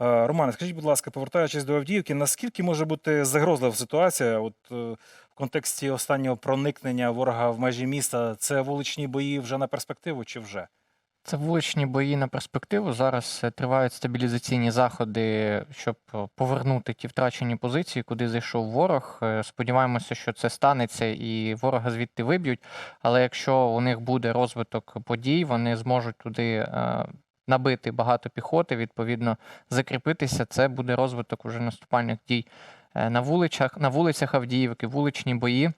Е, Романе, скажіть, будь ласка, повертаючись до Авдіївки, наскільки може бути загрозлива ситуація? От е, в контексті останнього проникнення ворога в межі міста, це вуличні бої вже на перспективу чи вже? Це вуличні бої на перспективу. Зараз е, тривають стабілізаційні заходи, щоб повернути ті втрачені позиції, куди зайшов ворог. Сподіваємося, що це станеться і ворога звідти виб'ють. Але якщо у них буде розвиток подій, вони зможуть туди набити багато піхоти, відповідно закріпитися. Це буде розвиток уже наступальних дій е, на вулицях, на вулицях Авдіївки, вуличні бої.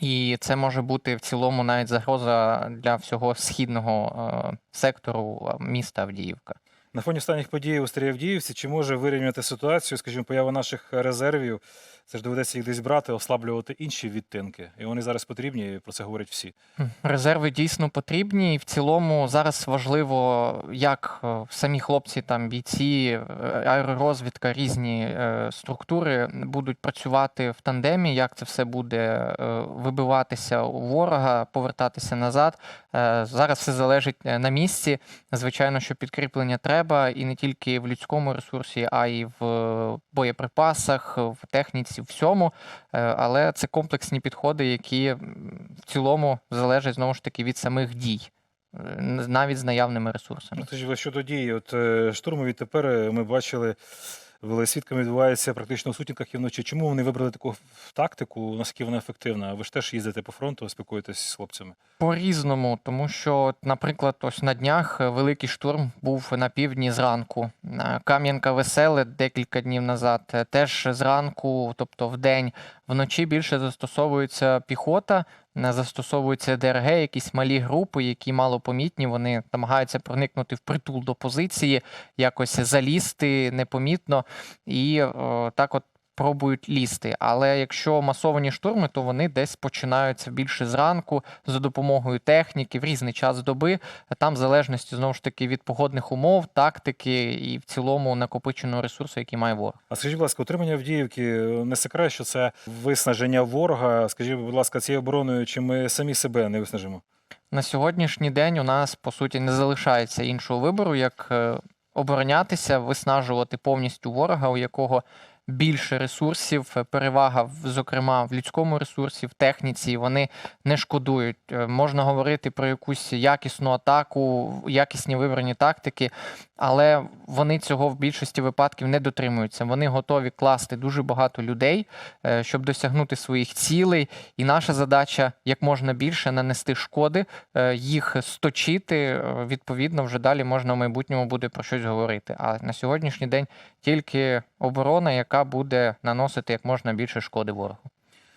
І це може бути в цілому навіть загроза для всього східного е, сектору міста Авдіївка. На фоні останніх подій у Старій чи може вирівняти ситуацію, скажімо, поява наших резервів? Це ж доведеться їх десь брати, ослаблювати інші відтинки. І вони зараз потрібні, і про це говорять всі. Резерви дійсно потрібні, і в цілому зараз важливо, як е, самі хлопці, там бійці, е, аеророзвідка, різні е, структури будуть працювати в тандемі, як це все буде вибиватися у ворога, повертатися назад. Зараз все залежить на місці. Звичайно, що підкріплення треба і не тільки в людському ресурсі, а й в е, боєприпасах, в техніці, всьому. Е, Але це комплексні підходи, які в цілому залежать знову ж таки від самих дій, е, навіть з наявними ресурсами. Ну, Тож щодо дії, от штурмові тепер ми бачили, були відбувається практично у сутінках і вночі. Чому вони вибрали таку тактику? Наскільки вона ефективна? Ви ж теж їздите по фронту, спілкуєтесь з хлопцями. По-різному, тому що, наприклад, ось на днях е, великий штурм був на півдні зранку. Е, Кам'янка Веселе декілька днів назад. е, Теж зранку, тобто в день, вночі більше застосовується піхота, не застосовуються ДРГ, якісь малі групи, які малопомітні. Вони намагаються проникнути в притул до позиції, якось залізти непомітно і о, так от. Пробують лізти, але якщо масовані штурми, то вони десь починаються більше зранку за допомогою техніки в різний час доби. Там в залежності знову ж таки від погодних умов, тактики і в цілому накопиченого ресурсу, який має ворог. А скажіть, будь ласка, утримання Авдіївки не секрет, що це виснаження ворога. Скажіть, будь ласка, цією обороною, чи ми самі себе не виснажимо? На сьогоднішній день у нас по суті не залишається іншого вибору, як е, оборонятися, виснажувати повністю ворога, у якого більше ресурсів, е, перевага, зокрема в людському ресурсі, в техніці. Вони не шкодують. Е, Можна говорити про якусь якісну атаку, якісні вибрані тактики, але вони цього в більшості випадків не дотримуються. Вони готові класти дуже багато людей, е, щоб досягнути своїх цілей. І наша задача як можна більше нанести шкоди, їх сточити. Відповідно, вже далі можна в майбутньому буде про щось говорити. А на сьогоднішній день тільки оборона, яка буде наносити як можна більше шкоди ворогу.